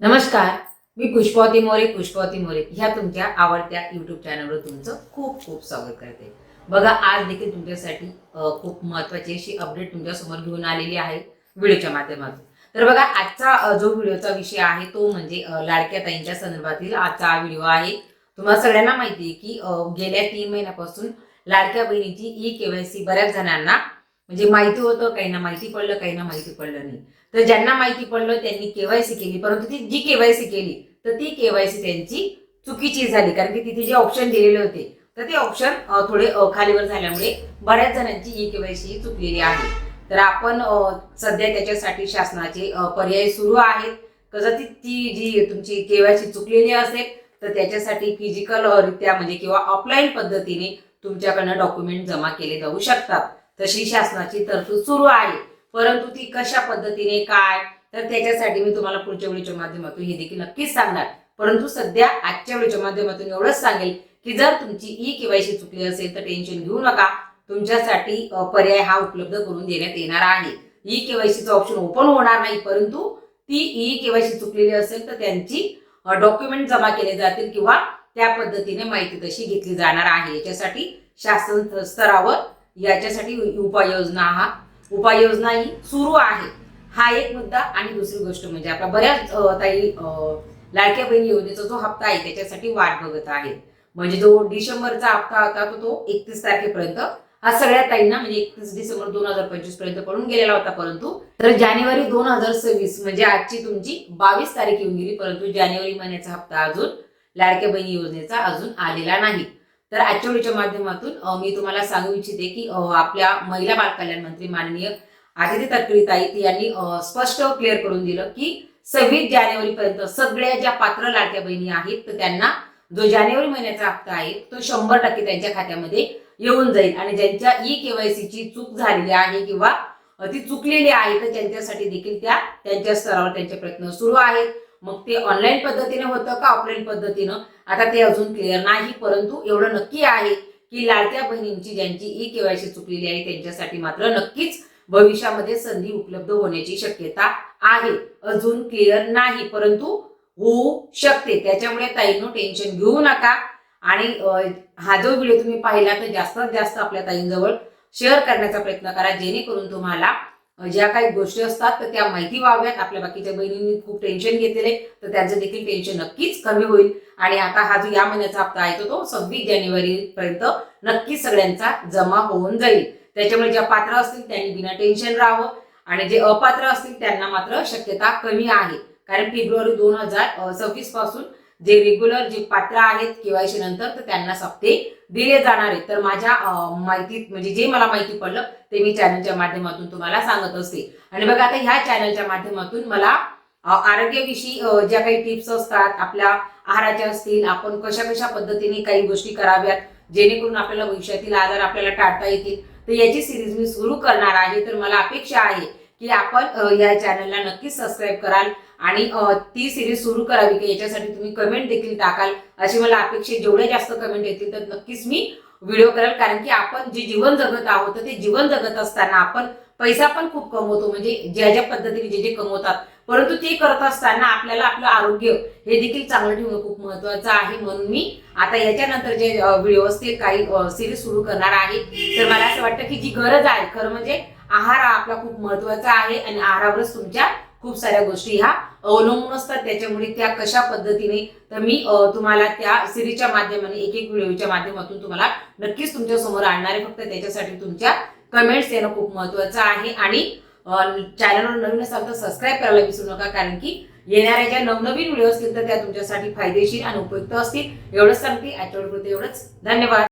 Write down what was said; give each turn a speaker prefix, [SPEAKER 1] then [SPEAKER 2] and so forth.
[SPEAKER 1] नमस्कार मी पुष्पावती मोरे पुष्पावती मोरे ह्या तुमच्या आवडत्या युट्यूब चॅनलवर तुमचं खूप खूप स्वागत करते. बघा आज देखील तुमच्यासाठी खूप महत्वाची अशी अपडेट तुमच्यासमोर घेऊन आलेली आहे व्हिडिओच्या माध्यमातून. तर बघा आजचा जो व्हिडिओचा विषय आहे तो म्हणजे लाडक्या ताईंच्या संदर्भातील आजचा व्हिडिओ आहे. तुम्हाला सगळ्यांना माहिती आहे की गेल्या तीन महिन्यापासून लाडक्या बहिणीची ई केवायसी बऱ्याच जणांना म्हणजे माहिती होतं काहींना माहिती पडलं काहींना माहिती पडलं नाही. तर ज्यांना माहिती पडलं त्यांनी केवायसी केली. परंतु ती जी केवायसी केली तर ती केवायसी त्यांची चुकीची झाली. कारण की तिथे जे ऑप्शन दिलेले होते तर ते ऑप्शन थोडे खालीवर झाल्यामुळे बऱ्याच जणांची ई केवायसी चुकलेली आहे. तर आपण सध्या त्याच्यासाठी शासनाचे पर्याय सुरू आहेत. कसं ती ती जी तुमची केवायसी चुकलेली असेल तर त्याच्यासाठी फिजिकल रित्या म्हणजे किंवा ऑफलाईन पद्धतीने तुमच्याकडनं डॉक्युमेंट जमा केले जाऊ शकतात. तशी शासनाची तरतूद सुरू आहे. परंतु ती कशा पद्धतीने काय? तर त्याच्यासाठी मी तुम्हाला पुढच्या व्हिडिओच्या माध्यमातून हे देखील नक्कीच सांगणार. परंतु सध्या आजच्या व्हिडिओच्या माध्यमातून एवढंच सांगेल की जर तुमची ई केवायसी चुकली असेल तर टेन्शन घेऊ नका. तुमच्यासाठी पर्याय हा उपलब्ध करून देण्यात येणार आहे. ई केवायसीचं ऑप्शन ओपन होणार नाही परंतु ती ई केवायसी चुकलेली असेल तर त्यांची डॉक्युमेंट जमा केले जातील किंवा त्या पद्धतीने माहिती तशी घेतली जाणार आहे. याच्यासाठी शासन स्तरावर याच्यासाठी उपाययोजना हा. उपाययोजना ही सुरू आहे. हा एक मुद्दा आणि दुसरी गोष्ट म्हणजे आपला बऱ्याच ताई लाडक्या बहीण योजनेचा जो हप्ता आहे त्याच्यासाठी वाट बघत आहेत. म्हणजे जो डिसेंबरचा हप्ता होता तो तो एकतीस तारखेपर्यंत. हा सगळ्या ताईंना म्हणजे एकतीस डिसेंबर दोन हजार पंचवीसपर्यंत पडून गेलेला होता परंतु तर जानेवारी दोन हजार सव्वीस म्हणजे आजची तुमची बावीस तारीख येऊन गेली परंतु जानेवारी महिन्याचा हप्ता अजून लाडक्या बहिणी योजनेचा अजून आलेला नाही. तर आजच्या व्हिडिओच्या माध्यमातून मी तुम्हाला सांगू इच्छिते की आपल्या महिला बालकल्याण मंत्री माननीय आदिती तटकरी ताई यांनी स्पष्ट क्लिअर करून दिलं की सव्वीस जानेवारी पर्यंत सगळ्या ज्या पात्र लाडक्या बहिणी आहेत तर त्यांना जो जानेवारी महिन्याचा हप्ता आहे तो शंभर टक्के त्यांच्या खात्यामध्ये येऊन जाईल. आणि ज्यांच्या ई केवायसीची चूक झालेली आहे किंवा ती चुकलेली आहे तर त्यांच्यासाठी देखील त्या त्यांच्या स्तरावर त्यांचे प्रयत्न सुरू आहेत. मग ते ऑनलाईन पद्धतीने होतं का ऑफलाईन पद्धतीनं? आता ते अजून क्लिअर नाही परंतु एवढं नक्की आहे की लाडक्या बहिणींची ज्यांची ई केवायसी चुकलेली आहे त्यांच्यासाठी मात्र नक्कीच भविष्यामध्ये संधी उपलब्ध होण्याची शक्यता आहे. अजून क्लिअर नाही परंतु होऊ शकते. त्याच्यामुळे ताईंनो टेन्शन घेऊ नका. आणि हा जो व्हिडिओ तुम्ही पाहिला तर जास्तीत जास्त आपल्या ताईंजवळ शेअर करण्याचा प्रयत्न करा जेणेकरून तुम्हाला ज्या काही गोष्टी असतात तर त्या माहिती व्हाव्यात. आपल्या बाकीच्या बहिणींनी खूप टेन्शन घेतलेले तर त्यांचं देखील टेन्शन नक्कीच कमी होईल. आणि आता हा जो या महिन्याचा हप्ता आहे तो तो सव्वीस जानेवारी पर्यंत नक्कीच सगळ्यांचा जमा होऊन जाईल. त्याच्यामुळे ज्या पात्र असतील त्यांनी बिना टेन्शन राहावं. आणि जे अपात्र असतील त्यांना मात्र शक्यता कमी आहे. कारण फेब्रुवारी दोन हजार सव्वीसपासून जे रेग्युलर जे पात्र आहेत केवायसी नंतर तर त्यांना हप्ते दिले जाणार आहेत. तर माझ्या माहितीत म्हणजे जे मला माहिती पडलं ते मी चॅनलच्या माध्यमातून तुम्हाला सांगत असते. आणि बघा आता ह्या चॅनलच्या माध्यमातून मला आरोग्याविषयी ज्या काही टिप्स असतात आपल्या आहाराच्या असतील आपण कशा कशा पद्धतीने काही गोष्टी कराव्यात जेणेकरून आपल्याला भविष्यातील आजार आपल्याला टाळता येतील तर याची सिरीज मी सुरू करणार आहे. तर मला अपेक्षा आहे की आपण या चॅनलला नक्कीच सबस्क्राईब कराल आणि ती सिरीज सुरू करावी की याच्यासाठी तुम्ही कमेंट देखील टाकाल. अशी मला अपेक्षा जेवढे जास्त कमेंट येतील तर नक्कीच मी व्हिडिओ करेल. कारण की आपण जे जीवन जगत आहोत ते जीवन जगत असताना आपण पैसा पण खूप कमवतो. म्हणजे ज्या ज्या पद्धतीने जे जे कमवतात परंतु ते करत असताना आपल्याला आपलं आरोग्य हे देखील चांगलं ठेवणं खूप महत्वाचं आहे. म्हणून मी आता याच्यानंतर जे व्हिडिओ असतील काही सिरीज सुरू करणार आहे. तर मला असं वाटतं की जी गरज आहे खरं म्हणजे आहार हा आपला खूप महत्त्वाचा आहे आणि आहारावरच तुमच्या खूप साऱ्या गोष्टी ह्या अवलंबून असतात. त्याच्यामुळे त्या कशा पद्धतीने तर मी तुम्हाला त्या सिरीजच्या माध्यमाने एक एक व्हिडिओच्या माध्यमातून तुम्हाला नक्कीच तुमच्यासमोर आणणार आहे. फक्त त्याच्यासाठी तुमच्या कमेंट्स येणं खूप महत्वाचं आहे. आणि चॅनलवर नवीन असाल तर सबस्क्राईब करायला विसरू नका कारण की येणाऱ्या ज्या नवनवीन व्हिडिओ असतील तर त्या तुमच्यासाठी फायदेशीर आणि उपयुक्त असतील. एवढंच सांगते. आजच्या एवढंच. धन्यवाद.